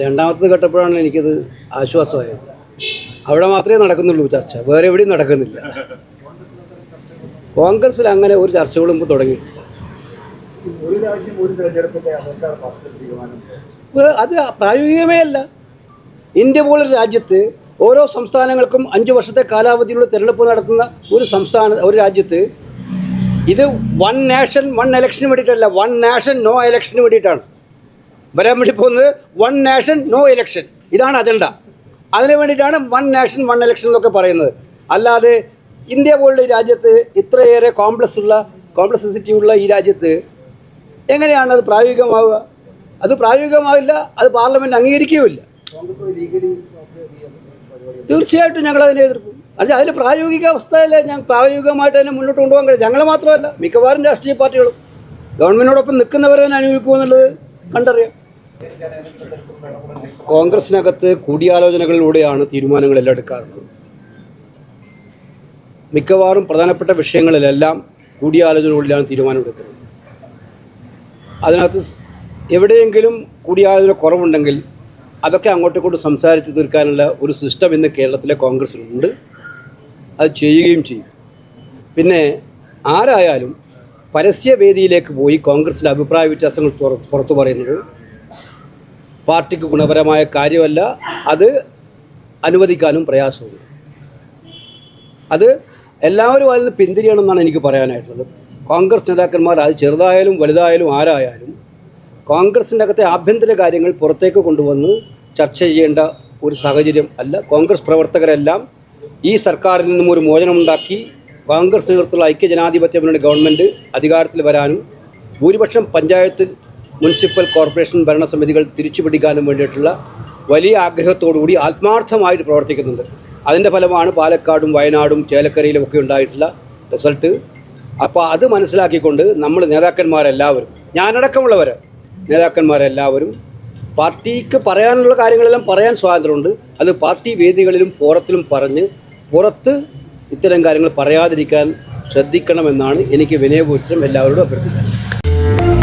രണ്ടാമത്തത് കേട്ടപ്പോഴാണ് എനിക്കത് ആശ്വാസമായത്. അവിടെ മാത്രമേ നടക്കുന്നുള്ളൂ ചർച്ച. വേറെ എവിടെയും നടക്കുന്നില്ല. കോൺഗ്രസിൽ അങ്ങനെ ഒരു ചർച്ചകളും ഇപ്പോൾ തുടങ്ങിയിട്ടില്ല അത് പ്രായോഗികമേ അല്ല. ഇന്ത്യ പോലൊരു രാജ്യത്ത് ഓരോ സംസ്ഥാനങ്ങൾക്കും അഞ്ച് വർഷത്തെ കാലാവധിയിലുള്ള തിരഞ്ഞെടുപ്പ് നടത്തുന്ന ഒരു സംസ്ഥാന ഒരു രാജ്യത്ത് ഇത് വൺ നാഷൻ വൺ ഇലക്ഷന് വേണ്ടിയിട്ടല്ല. വൺ നാഷൻ നോ ഇലക്ഷന് വേണ്ടിയിട്ടാണ്. വരാൻ വേണ്ടി പോകുന്നത് വൺ നാഷൻ നോ ഇലക്ഷൻ ഇതാണ് അജണ്ട അതിനു വേണ്ടിയിട്ടാണ് വൺ നാഷൻ വൺ ഇലക്ഷൻ എന്നൊക്കെ പറയുന്നത്. അല്ലാതെ ഇന്ത്യ പോലുള്ള രാജ്യത്ത് ഇത്രയേറെ കോംപ്ലക്സ് ഉള്ള കോംപ്ലക്സിറ്റി ഉള്ള ഈ രാജ്യത്ത് എങ്ങനെയാണ് അത് പ്രായോഗികമാവുക? അത് പ്രായോഗികമാവില്ല അത് പാർലമെന്റ് അംഗീകരിക്കുകയില്ല തീർച്ചയായിട്ടും ഞങ്ങൾ അതിനെ എതിർക്കും. അല്ല അതിന്റെ പ്രായോഗിക അവസ്ഥയിൽ ഞാൻ പ്രായോഗികമായിട്ട് അതിനെ മുന്നോട്ട് കൊണ്ടുപോകാൻ കഴിയും ഞങ്ങൾ മാത്രമല്ല മിക്കവാറും രാഷ്ട്രീയ പാർട്ടികളും. ഗവൺമെന്റിനോടൊപ്പം നിൽക്കുന്നവരെ തന്നെ അനുഭവിക്കുമെന്നുള്ളത് കണ്ടറിയാം. കോൺഗ്രസിനകത്ത് കൂടിയാലോചനകളിലൂടെയാണ് തീരുമാനങ്ങളെല്ലാം എടുക്കാറുള്ളത്. മിക്കവാറും പ്രധാനപ്പെട്ട വിഷയങ്ങളിലെല്ലാം കൂടിയാലോചനകളിലാണ് തീരുമാനമെടുക്കുന്നത് അതിനകത്ത് എവിടെയെങ്കിലും കൂടിയാലോചന കുറവുണ്ടെങ്കിൽ അതൊക്കെ അങ്ങോട്ടും ഇങ്ങോട്ടും സംസാരിച്ച് തീർക്കാനുള്ള ഒരു സിസ്റ്റം ഇന്ന് കേരളത്തിലെ കോൺഗ്രസ്സിലുണ്ട് അത് ചെയ്യുകയും ചെയ്യും. പിന്നെ ആരായാലും പരസ്യവേദിയിലേക്ക് പോയി കോൺഗ്രസിന്റെ അഭിപ്രായ വ്യത്യാസങ്ങൾ പുറത്തു പറയുന്നത് പാർട്ടിക്ക് ഗുണപരമായ കാര്യമല്ല. അത് അനുവദിക്കാനും പ്രയാസമുണ്ട്. അത് എല്ലാവരും അതിൽ നിന്ന് പിന്തിരിയണമെന്നാണ് എനിക്ക് പറയാനായിട്ടുള്ളത്. കോൺഗ്രസ് നേതാക്കന്മാർ അത് ചെറുതായാലും വലുതായാലും ആരായാലും കോൺഗ്രസിന്റെ അകത്തെ ആഭ്യന്തര കാര്യങ്ങൾ പുറത്തേക്ക് കൊണ്ടുവന്ന് ചർച്ച ചെയ്യേണ്ട ഒരു സാഹചര്യം അല്ല. കോൺഗ്രസ് പ്രവർത്തകരെല്ലാം ഈ സർക്കാരിൽ നിന്നും ഒരു മോചനമുണ്ടാക്കി കോൺഗ്രസ് നേതൃത്വത്തിലുള്ള ഐക്യജനാധിപത്യ മുന്നണി ഗവൺമെന്റ് അധികാരത്തിൽ വരാനും ഭൂരിപക്ഷം പഞ്ചായത്ത് മുനിസിപ്പൽ കോർപ്പറേഷൻ ഭരണസമിതികൾ തിരിച്ചുപിടിക്കാനും വേണ്ടിയിട്ടുള്ള വലിയ ആഗ്രഹത്തോടുകൂടി ആത്മാർത്ഥമായിട്ട് പ്രവർത്തിക്കുന്നുണ്ട്. അതിന്റെ ഫലമാണ് പാലക്കാടും വയനാടും ചേലക്കരയിലും ഒക്കെ ഉണ്ടായിട്ടുള്ള റിസൾട്ട്. അപ്പോൾ അത് മനസ്സിലാക്കിക്കൊണ്ട് നമ്മൾ നേതാക്കന്മാരെല്ലാവരും ഞാനടക്കമുള്ളവർ നേതാക്കന്മാരെല്ലാവരും പാർട്ടിക്ക് പറയാനുള്ള കാര്യങ്ങളെല്ലാം പറയാൻ സ്വാതന്ത്ര്യമുണ്ട്. അത് പാർട്ടി വേദികളിലും ഫോറത്തിലും പറഞ്ഞ് പുറത്ത് ഇത്തരം കാര്യങ്ങൾ പറയാതിരിക്കാൻ ശ്രദ്ധിക്കണമെന്നാണ് എനിക്ക് വിനയപൂർവം എല്ലാവരോടും അഭ്യർത്ഥിക്കുന്നത്.